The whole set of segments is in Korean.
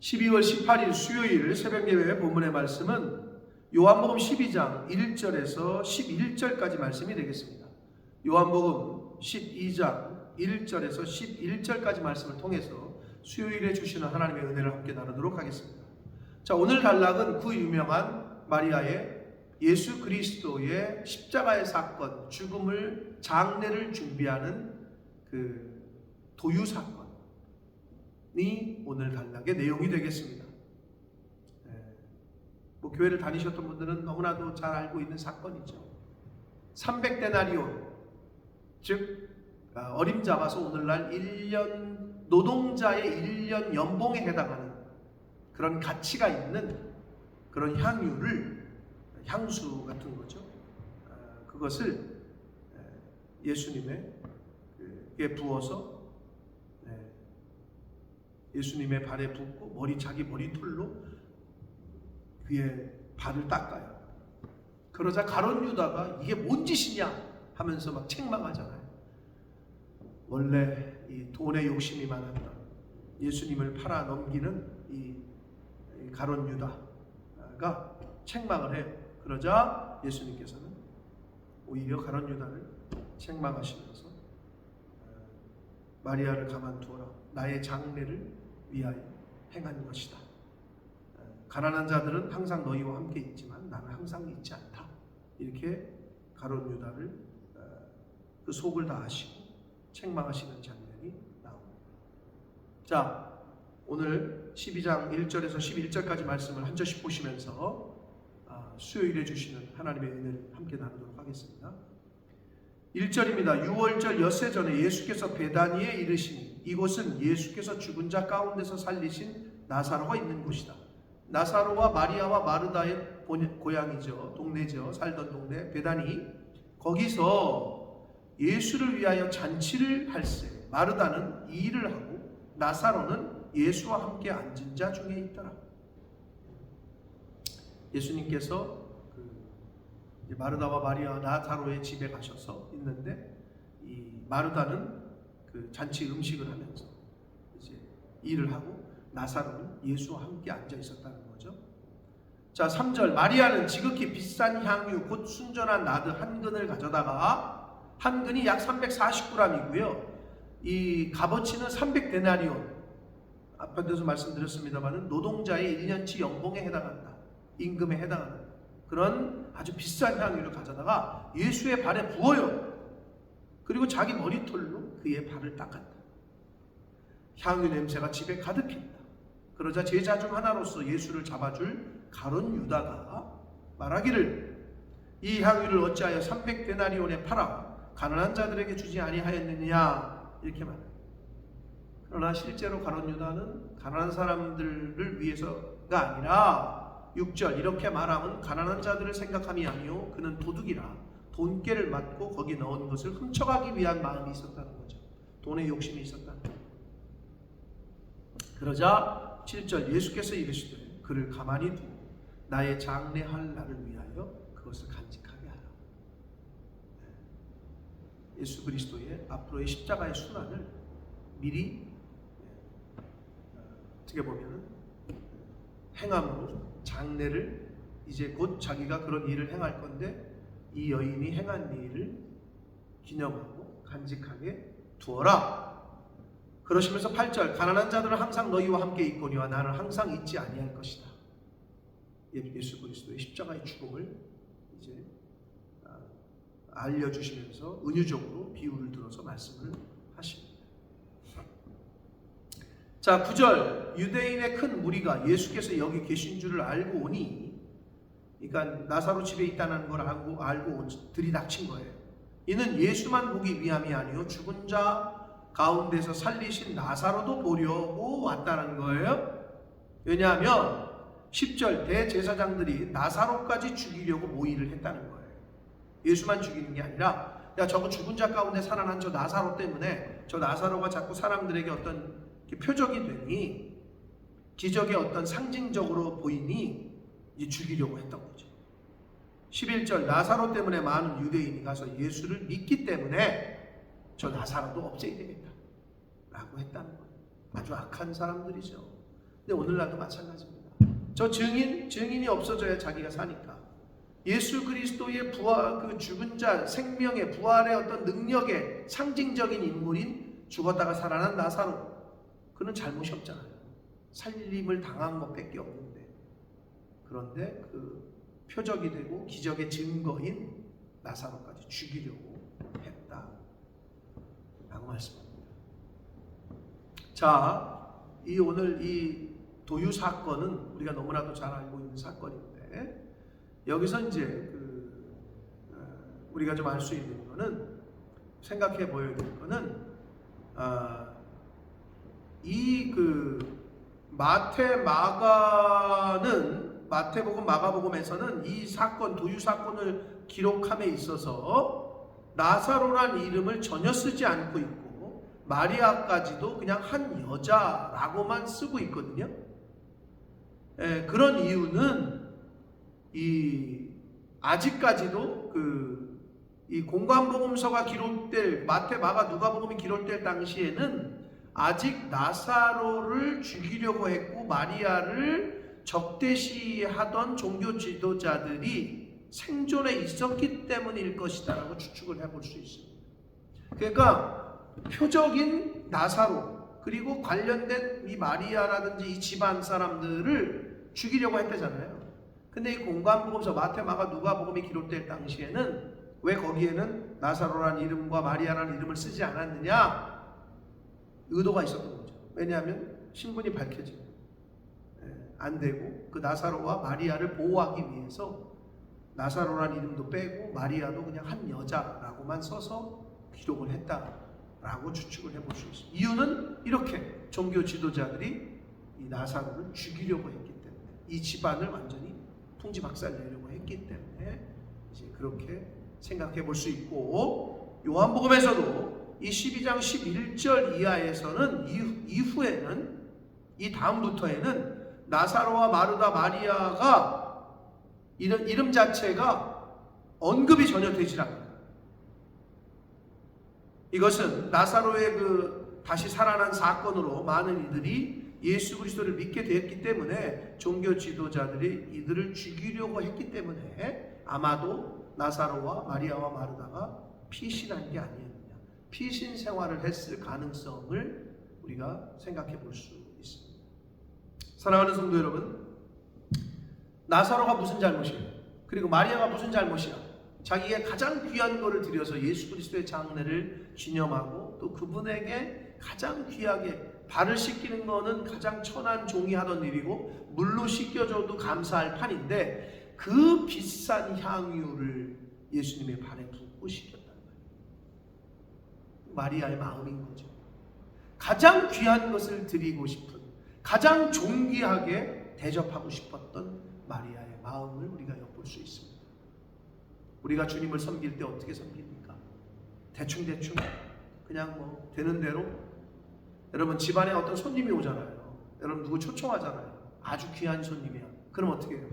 12월 18일 수요일 새벽 예배 본문의 말씀은 요한복음 12장 1절에서 11절까지 말씀이 되겠습니다. 요한복음 12장 1절에서 11절까지 말씀을 통해서 수요일에 주시는 하나님의 은혜를 함께 나누도록 하겠습니다. 자, 오늘 단락은 그 유명한 마리아의 예수 그리스도의 십자가의 사건, 죽음을 장례를 준비하는 그 도유 사건 이 오늘 단락의 내용이 되겠습니다. 예, 뭐 교회를 다니셨던 분들은 너무나도 잘 알고 있는 사건이죠. 300데나리온 즉 아, 어림 잡아서 오늘날 1년 노동자의 1년 연봉에 해당하는 그런 가치가 있는 그런 향유를 향수 같은 거죠. 아, 그것을 예수님의 에 부어서 네, 예수님의 발에 붓고 머리 자기 머리털로 그의 발을 닦아요. 그러자 가론 유다가 이게 뭔 짓이냐 하면서 막 책망하잖아요. 원래 이 돈에 욕심이 많았던 예수님을 팔아 넘기는 이 가론 유다가 책망을 해요. 그러자 예수님께서는 오히려 가론 유다를 책망하시면서 마리아를 가만두어라. 나의 장례를 위하여 행한 것이다. 가난한 자들은 항상 너희와 함께 있지만 나는 항상 있지 않다. 이렇게 가론 유다를 그 속을 다하시고 책망하시는 장면이 나옵니다. 자, 오늘 12장 1절에서 11절까지 말씀을 한 절씩 보시면서 아, 수요일에 주시는 하나님의 은혜를 함께 나누도록 하겠습니다. 1절입니다. 6월절 엿새 전에 예수께서 베다니에 이르시니 이곳은 예수께서 죽은 자 가운데서 살리신 나사로가 있는 곳이다. 나사로와 마리아와 마르다의 고향이죠. 동네죠. 살던 동네 베다니. 거기서 예수를 위하여 잔치를 할세. 마르다는 이 일을 하고 나사로는 예수와 함께 앉은 자 중에 있더라. 예수님께서 마르다와 마리아 나사로의 집에 가셔서 있는데 이 마르다는 그 잔치 음식을 하면서 이제 일을 하고 나사로는 예수와 함께 앉아 있었다는 거죠. 자, 3절 마리아는 지극히 비싼 향유 곧 순전한 나드 한 근을 가져다가 한 근이 약 340g이고요. 이 값어치는 300데나리온. 앞에서 말씀드렸습니다만은 노동자의 1년치 연봉에 해당한다. 임금에 해당하는 그런 아주 비싼 향유를 가져다가 예수의 발에 부어요. 그리고 자기 머리털로 그의 발을 닦았다. 향유 냄새가 집에 가득했다. 그러자 제자 중 하나로서 예수를 잡아줄 가론 유다가 말하기를 이 향유를 어찌하여 300데나리온에 팔아 가난한 자들에게 주지 아니하였느냐 이렇게 말합니다. 그러나 실제로 가론 유다는 가난한 사람들을 위해서가 아니라 6절 이렇게 말하면 가난한 자들을 생각함이 아니요 그는 도둑이라 돈깨를 맞고 거기 넣은 것을 훔쳐가기 위한 마음이 있었다는 거죠. 돈에 욕심이 있었다는 거죠. 그러자 7절 예수께서 이르시되 그를 가만히 두고 나의 장례할 날을 위하여 그것을 간직하게 하라. 네. 예수 그리스도의 앞으로의 십자가의 순환을 미리 네. 어떻게 보면은 행함으로 장례를 이제 곧 자기가 그런 일을 행할 건데 이 여인이 행한 일을 기념하고 간직하게 두어라. 그러시면서 8절 가난한 자들은 항상 너희와 함께 있거니와 나는 항상 있지 아니할 것이다. 예, 예수 그리스도의 십자가의 죽음을 이제 아, 알려주시면서 은유적으로 비유를 들어서 말씀을 하십니다. 자, 9절 유대인의 큰 무리가 예수께서 여기 계신 줄을 알고 오니 그러니까 나사로 집에 있다는 걸 알고 알고 들이닥친 거예요. 이는 예수만 보기 위함이 아니요 죽은 자 가운데서 살리신 나사로도 보려고 왔다는 거예요. 왜냐하면 10절 대제사장들이 나사로까지 죽이려고 모의를 했다는 거예요. 예수만 죽이는 게 아니라 야 저거 죽은 자 가운데 살아난 저 나사로 때문에 저 나사로가 자꾸 사람들에게 어떤 표적이 되니 기적의 어떤 상징적으로 보이니 이제 죽이려고 했던 거죠. 11절 나사로 때문에 많은 유대인이 가서 예수를 믿기 때문에 저 나사로도 없애야 되겠다. 라고 했다는 거예요. 아주 악한 사람들이죠. 근데 오늘날도 마찬가지입니다. 저 증인 증인이 없어져야 자기가 사니까. 예수 그리스도의 부활 그 죽은 자 생명의 부활의 어떤 능력의 상징적인 인물인 죽었다가 살아난 나사로 그는 잘못이 없잖아요. 살림을 당한 것밖에 없는데 그런데 그 표적이 되고 기적의 증거인 나사로까지 죽이려고 했다. 라고 말씀합니다. 자, 이 오늘 이 도유 사건은 우리가 너무나도 잘 알고 있는 사건인데 여기서 이제 그 어, 우리가 좀 알 수 있는 거는 생각해 보여야 될 거는 아, 이 그 마태 마가는 마태복음 마가복음에서는 이 사건 도유 사건을 기록함에 있어서 나사로란 이름을 전혀 쓰지 않고 있고 마리아까지도 그냥 한 여자라고만 쓰고 있거든요. 에, 그런 이유는 이 아직까지도 그 이 공관복음서가 기록될 마태 마가 누가복음이 기록될 당시에는 아직 나사로를 죽이려고 했고 마리아를 적대시하던 종교 지도자들이 생존에 있었기 때문일 것이다라고 추측을 해볼 수 있습니다. 그러니까 표적인 나사로 그리고 관련된 이 마리아라든지 이 집안 사람들을 죽이려고 했대잖아요. 근데 이 공관복음서 마태 마가 누가복음이 기록될 당시에는 왜 거기에는 나사로라는 이름과 마리아라는 이름을 쓰지 않았느냐? 의도가 있었던 거죠. 왜냐하면 신분이 밝혀지면 예, 안 되고 그 나사로와 마리아를 보호하기 위해서 나사로라는 이름도 빼고 마리아도 그냥 한 여자라고만 써서 기록을 했다라고 추측을 해볼 수 있습니다. 이유는 이렇게 종교 지도자들이 이 나사로를 죽이려고 했기 때문에 이 집안을 완전히 풍지박살내려고 했기 때문에 이제 그렇게 생각해 볼 수 있고 요한복음에서도 이 12장 11절 이하에서는 이후, 에는이 다음부터에는 나사로와 마르다 마리아가 이름, 이름 자체가 언급이 전혀 되질 않아요. 이것은 나사로의 그 다시 살아난 사건으로 많은 이들이 예수 그리스도를 믿게 되었기 때문에 종교 지도자들이 이들을 죽이려고 했기 때문에 아마도 나사로와 마리아와 마르다가 피신한 게 아니었느냐. 피신 생활을 했을 가능성을 우리가 생각해 볼 수 있습니다. 사랑하는 성도 여러분, 나사로가 무슨 잘못이에요? 그리고 마리아가 무슨 잘못이야? 자기의 가장 귀한 것을 들여서 예수 그리스도의 장례를 기념하고 또 그분에게 가장 귀하게 발을 씻기는 거는 가장 천한 종이 하던 일이고 물로 씻겨줘도 감사할 판인데 그 비싼 향유를 예수님의 발에 붓고 말이에요. 마리아의 마음인 거죠. 가장 귀한 것을 드리고 싶은 가장 존귀하게 대접하고 싶었던 마리아의 마음을 우리가 엿볼 수 있습니다. 우리가 주님을 섬길 때 어떻게 섬깁니까? 대충대충 그냥 뭐 되는 대로 여러분 집안에 어떤 손님이 오잖아요. 여러분 누구 초청하잖아요. 아주 귀한 손님이야. 그럼 어떻게 해요?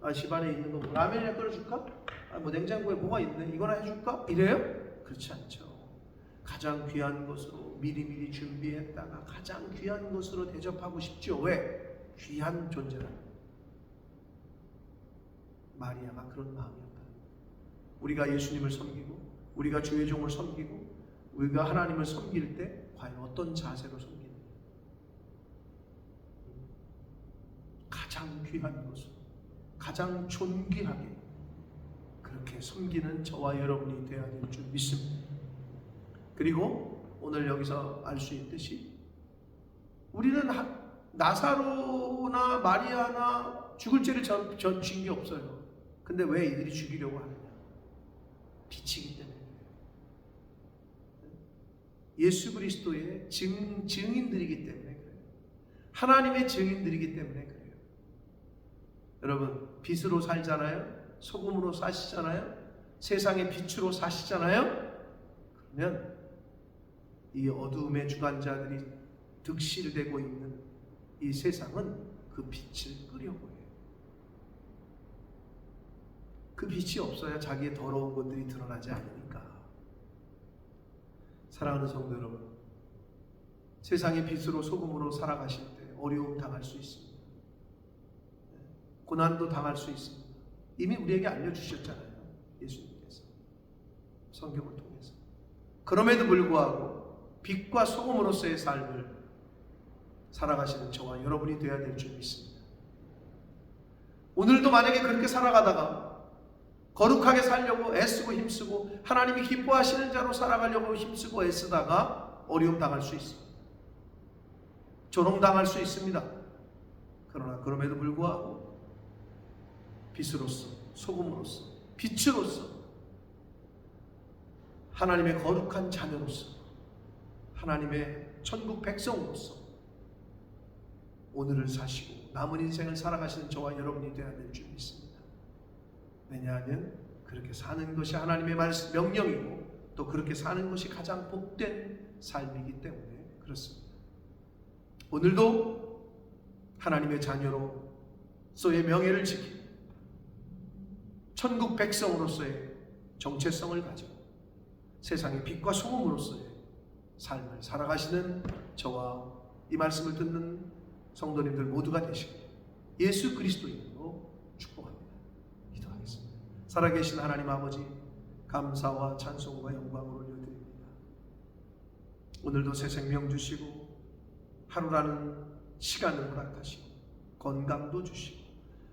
아, 집안에 있는 거 뭐 라면이나 끓여줄까? 아, 뭐 냉장고에 뭐가 있네. 이거나 해줄까? 이래요? 그렇지 않죠. 가장 귀한 것으로 미리미리 준비했다가 가장 귀한 것으로 대접하고 싶죠. 왜? 귀한 존재라. 마리아가 그런 마음이었다. 우리가 예수님을 섬기고 우리가 주의 종을 섬기고 우리가 하나님을 섬길 때 과연 어떤 자세로 섬기느냐? 가장 귀한 것으로 가장 존귀하게 그렇게 섬기는 저와 여러분이 되어야 될 줄 믿습니다. 그리고 오늘 여기서 알 수 있듯이 우리는 나사로나 마리아나 죽을 죄를 전, 전진 게 없어요. 근데 왜 이들이 죽이려고 하느냐? 빛이기 때문에. 예수 그리스도의 증, 증인들이기 때문에 그래요. 하나님의 증인들이기 때문에 그래요. 여러분, 빛으로 살잖아요. 소금으로 사시잖아요. 세상의 빛으로 사시잖아요. 그러면 이 어두움의 주관자들이 득실되고 있는 이 세상은 그 빛을 끄려고 해요. 그 빛이 없어야 자기의 더러운 것들이 드러나지 않으니까. 사랑하는 성도 여러분, 세상의 빛으로 소금으로 살아가실 때 어려움 당할 수 있습니다. 고난도 당할 수 있습니다. 이미 우리에게 알려주셨잖아요. 예수님께서. 성경을 통해서. 그럼에도 불구하고 빛과 소금으로서의 삶을 살아가시는 저와 여러분이 되어야 될 줄 믿습니다. 오늘도 만약에 그렇게 살아가다가 거룩하게 살려고 애쓰고 힘쓰고 하나님이 기뻐하시는 자로 살아가려고 힘쓰고 애쓰다가 어려움 당할 수 있습니다. 조롱당할 수 있습니다. 그러나 그럼에도 불구하고 빛으로서 소금으로서 빛으로서 하나님의 거룩한 자녀로서 하나님의 천국 백성으로서 오늘을 사시고 남은 인생을 살아가시는 저와 여러분이 되어야 될 줄 믿습니다. 왜냐하면 그렇게 사는 것이 하나님의 말씀 명령이고 또 그렇게 사는 것이 가장 복된 삶이기 때문에 그렇습니다. 오늘도 하나님의 자녀로서의 명예를 지키고 천국 백성으로서의 정체성을 가지고 세상의 빛과 소금으로서의 삶을 살아가시는 저와 이 말씀을 듣는 성도님들 모두가 되시길 예수 그리스도 이름으로 축복합니다. 기도하겠습니다. 살아계신 하나님 아버지 감사와 찬송과 영광을 올려드립니다. 오늘도 새 생명 주시고 하루라는 시간을 허락하시고 건강도 주시고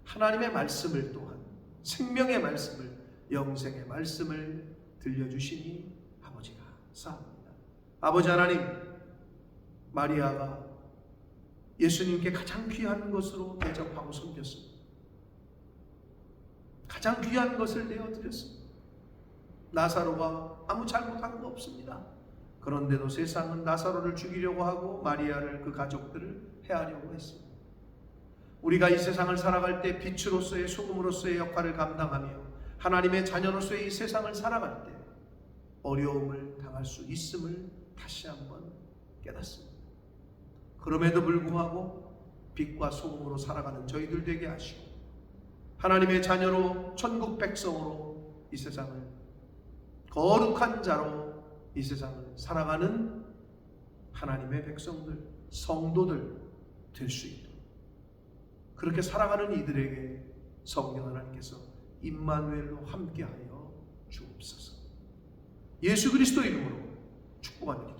하나님의 말씀을 또한 생명의 말씀을 영생의 말씀을 들려주시니 아버지가 사합니다. 아버지 하나님 마리아가 예수님께 가장 귀한 것으로 대접하고 섬겼습니다. 가장 귀한 것을 내어드렸습니다. 나사로가 아무 잘못한 거 없습니다. 그런데도 세상은 나사로를 죽이려고 하고 마리아를 그 가족들을 해하려고 했습니다. 우리가 이 세상을 살아갈 때 빛으로서의 소금으로서의 역할을 감당하며 하나님의 자녀로서의 이 세상을 살아갈 때 어려움을 당할 수 있음을 다시 한번 깨닫습니다. 그럼에도 불구하고 빛과 소금으로 살아가는 저희들 되게 하시고 하나님의 자녀로 천국 백성으로 이 세상을 거룩한 자로 이 세상을 살아가는 하나님의 백성들, 성도들 될 수 있도록 그렇게 살아가는 이들에게 성령 하나님께서 임마누엘로 함께하여 주옵소서. 예수 그리스도 이름으로 축복합니다.